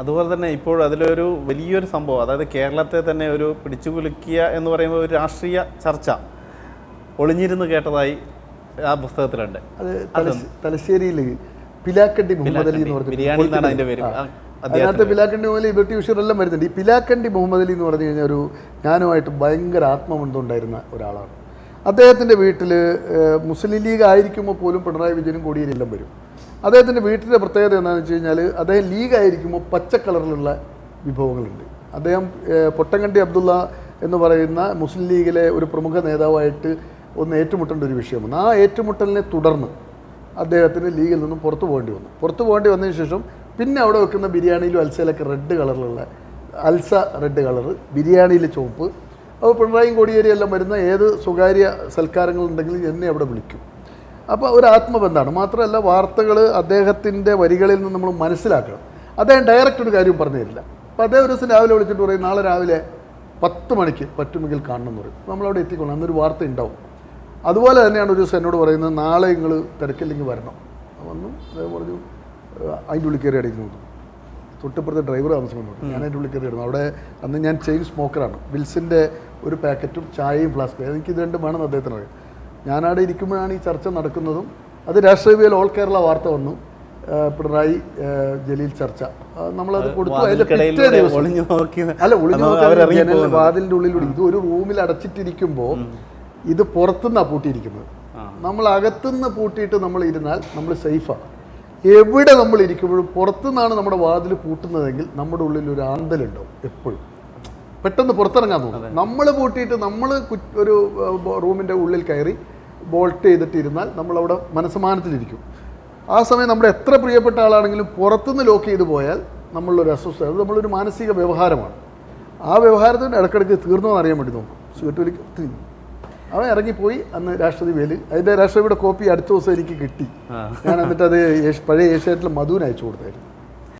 അതുപോലെ തന്നെ ഇപ്പോൾ അതിലൊരു വലിയൊരു സംഭവം അതായത് കേരളത്തെ തന്നെ ഒരു പിടിച്ചുകുലുക്കിയ എന്ന് പറയുമ്പോൾ ഒരു രാഷ്ട്രീയ ചർച്ച ഒളിഞ്ഞിരുന്ന് കേട്ടതായി ആ പുസ്തകത്തിലുണ്ട്. അത് തലശ്ശേ- തലശ്ശേരിയിൽ പിലാക്കണ്ടി മുഹമ്മദ് അലി എന്ന് പറഞ്ഞ അതിനകത്ത് പിലാക്കണ്ടി മുതൽ ഇബർട്ടി ഉഷർ എല്ലാം വരുന്നുണ്ട്. ഈ പിലാക്കണ്ടി മുഹമ്മദ് അലി എന്ന് പറഞ്ഞു കഴിഞ്ഞാൽ ഒരു ഞാനുമായിട്ട് ഭയങ്കര ആത്മബന്ധം ഉണ്ടായിരുന്ന ഒരാളാണ്. അദ്ദേഹത്തിന്റെ വീട്ടിൽ മുസ്ലിം ലീഗ് ആയിരിക്കുമ്പോൾ പോലും പിണറായി വിജയനും കോടിയേരിയെല്ലാം വരും. അദ്ദേഹത്തിന്റെ വീട്ടിലെ പ്രത്യേകത എന്താണെന്ന് വെച്ച് കഴിഞ്ഞാൽ അദ്ദേഹം ലീഗ് ആയിരിക്കുമ്പോൾ പച്ച കളറിലുള്ള വിഭവങ്ങളുണ്ട്. അദ്ദേഹം പൊട്ടങ്കണ്ടി അബ്ദുള്ള എന്ന് പറയുന്ന മുസ്ലിം ലീഗിലെ ഒരു പ്രമുഖ നേതാവായിട്ട് ഒന്ന് ഏറ്റുമുട്ടേണ്ട ഒരു വിഷയമാണ്. ആ ഏറ്റുമുട്ടലിനെ തുടർന്ന് അദ്ദേഹത്തിന് ലീഗിൽ നിന്നും പുറത്തു പോകേണ്ടി വന്നു. പുറത്തു പോകേണ്ടി വന്നതിന് ശേഷം പിന്നെ അവിടെ വെക്കുന്ന ബിരിയാണിയിലും അൽസയിലൊക്കെ റെഡ് കളറിലുള്ള അൽസ റെഡ് കളർ ബിരിയാണിയിൽ ചുവപ്പ് അപ്പോൾ പിണറായിയും കോടിയേരി എല്ലാം വരുന്ന ഏത് സ്വകാര്യ സൽക്കാരങ്ങളുണ്ടെങ്കിലും എന്നെ അവിടെ വിളിക്കും. അപ്പോൾ ഒരു ആത്മബന്ധമാണ്. മാത്രമല്ല വാർത്തകൾ അദ്ദേഹത്തിന്റെ വരികളിൽ നിന്ന് നമ്മൾ മനസ്സിലാക്കണം. അദ്ദേഹം ഡയറക്റ്റ് ഒരു കാര്യം പറഞ്ഞു തരില്ല. അപ്പോൾ അദ്ദേഹം ഒരു ദിവസം രാവിലെ വിളിച്ചിട്ട് പറയും നാളെ രാവിലെ പത്ത് മണിക്ക് പറ്റുമെങ്കിൽ കാണണം എന്ന് പറയും. നമ്മളവിടെ എത്തിക്കണം അന്നൊരു വാർത്ത ഉണ്ടാവും. അതുപോലെ തന്നെയാണ് ഒരു ദിവസം എന്നോട് പറയുന്നത് നാളെ നിങ്ങൾ തിരക്കില്ലെങ്കിൽ വരണം. വന്നു. അദ്ദേഹം പറഞ്ഞു "ഏഹ്, അതിന്റെ ഉള്ളിൽ കയറി അടിക്കുന്നു. തൊട്ടിപ്പുറത്തെ ഡ്രൈവർ താമസിക്കുന്നുണ്ട്. ഞാൻ അതിന്റെ ഉള്ളിൽ കയറിയിരുന്നു അവിടെ അന്ന് ഞാൻ ചെയിൻ സ്മോക്കറാണ്. വിൽസിന്റെ ഒരു പാക്കറ്റും ചായയും ഫ്ലാസ്കും എനിക്ക് ഇത് രണ്ടും വേണമെന്ന് അദ്ദേഹത്തിന് അറിയാം. ഞാനവിടെ ഇരിക്കുമ്പോഴാണ് ഈ ചർച്ച നടക്കുന്നതും. അത് രാഷ്ട്രീയയിൽ ഓൾ കേരള വാർത്ത വന്നു. പിണറായി ജലീൽ ചർച്ച. നമ്മളത് കൊടുത്തു. പിറ്റേ ദിവസം. അല്ല ഒളിഞ്ഞു നോക്കാൻ. വാതിലിന്റെ ഉള്ളിലൂടെ ഇത് ഒരു റൂമിൽ അടച്ചിട്ടിരിക്കുമ്പോൾ ഇത് പുറത്തുനിന്നാണ് പൂട്ടിയിരിക്കുന്നത്. നമ്മൾ അകത്തുനിന്ന് പൂട്ടിയിട്ട് നമ്മൾ ഇരുന്നാൽ നമ്മൾ സേഫാണ് എവിടെ നമ്മൾ ഇരിക്കുമ്പോഴും പുറത്തുനിന്നാണ് നമ്മുടെ വാതിൽ പൂട്ടുന്നതെങ്കിൽ നമ്മുടെ ഉള്ളിൽ ഒരു ആന്തലുണ്ടാവും എപ്പോഴും. പെട്ടെന്ന് പുറത്തിറങ്ങാൻ തോന്നും. നമ്മൾ പൂട്ടിയിട്ട് നമ്മൾ ഒരു റൂമിന്റെ ഉള്ളിൽ കയറി ബോൾട്ട് ചെയ്തിട്ടിരുന്നാൽ നമ്മളവിടെ മനസ്സമാനത്തിലിരിക്കും. ആ സമയം നമ്മുടെ എത്ര പ്രിയപ്പെട്ട ആളാണെങ്കിലും പുറത്തുനിന്ന് ലോക്ക് ചെയ്ത് പോയാൽ നമ്മളൊരു അസ്വസ്ഥത അത് നമ്മളൊരു മാനസിക വ്യവഹാരമാണ്. ആ വ്യവഹാരത്തിന് ഇടയ്ക്കിടയ്ക്ക് തീർന്നോ അറിയാൻ വേണ്ടി നോക്കും. സിഗരറ്റ് വലിക്ക് ഒത്തിരി. അവൻ ഇറങ്ങിപ്പോയി അന്ന് രാഷ്ട്രപതി വേൽ. അതിന്റെ രാഷ്ട്രപതിയുടെ കോപ്പി അടുത്ത ദിവസം എനിക്ക് കിട്ടി. ഞാൻ എന്നിട്ട് അത് പഴയ ഏഷ്യാറ്റിൽ മധുവിന് അയച്ചു കൊടുത്തായിരുന്നു.